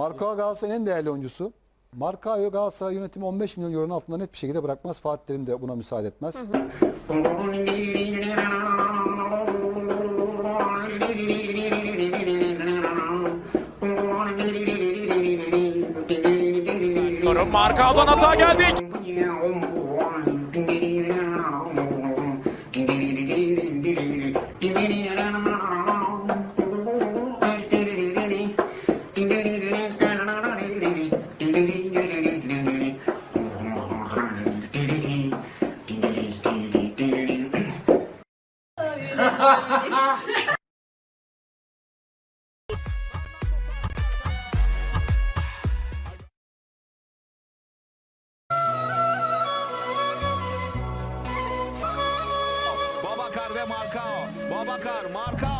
Marka Galatasaray'ın en değerli oyuncusu. Markao'yu Galatasaray yönetimi 15 milyon euronun altında net bir şekilde bırakmaz. Fatih Terim de buna müsaade etmez. Markao'dan hata geldi. Babakar ve Markao. Babakar, Markao,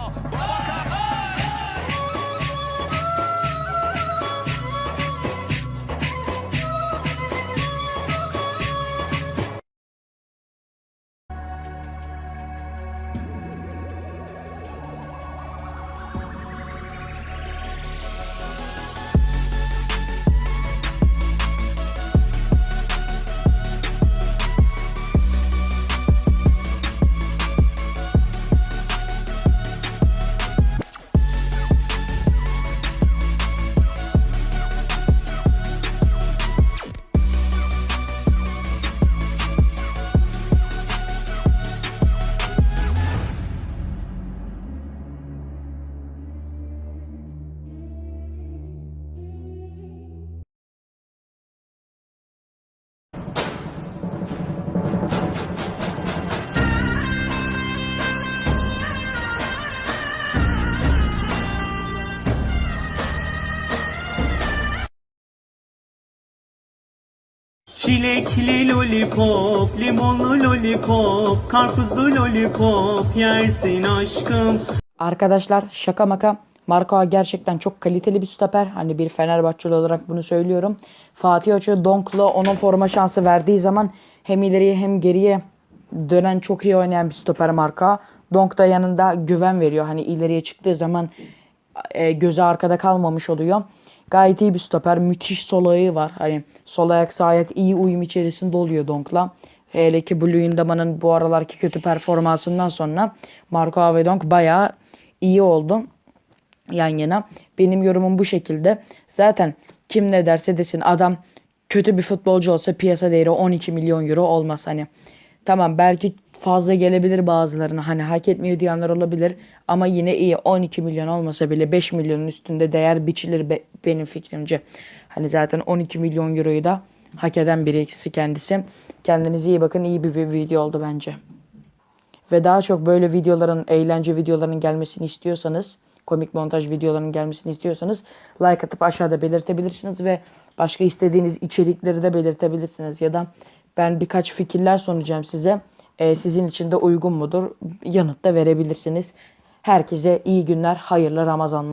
Çilekli lollipop, limonlu lollipop, karpuzlu lollipop yersin aşkım. Arkadaşlar şaka maka Marco gerçekten çok kaliteli bir stoper. Hani bir Fenerbahçeli olarak bunu söylüyorum. Fatih Hoca Donk'la onun forma şansı verdiği zaman hem ileriye hem geriye dönen çok iyi oynayan bir stoper Marco. Donk da yanında güven veriyor. Hani ileriye çıktığı zaman e, gözü arkada kalmamış oluyor. Gayet iyi bir stoper. Müthiş sol ayağı var. Hani sol ayak sağ ayak iyi uyum içerisinde oluyor Donk'la. Hele ki Blue Indama'nın bu aralarki kötü performansından sonra Marco Avedonk bayağı iyi oldu yan yana. Benim yorumum bu şekilde. Zaten kim ne derse desin adam kötü bir futbolcu olsa piyasa değeri 12 milyon euro olmaz hani. Tamam belki fazla gelebilir bazılarına hani hak etmiyor diyenler olabilir ama yine iyi 12 milyon olmasa bile 5 milyonun üstünde değer biçilir be- benim fikrimce. Hani zaten 12 milyon euroyu da hak eden birisi kendisi. Kendinize iyi bakın iyi bir video oldu bence. Ve daha çok böyle videoların, eğlence videolarının gelmesini istiyorsanız, komik montaj videolarının gelmesini istiyorsanız like atıp aşağıda belirtebilirsiniz ve başka istediğiniz içerikleri de belirtebilirsiniz. Ya da ben birkaç fikirler sunacağım size. Ee, sizin için de uygun mudur? Yanıt da verebilirsiniz. Herkese iyi günler, hayırlı Ramazanlar.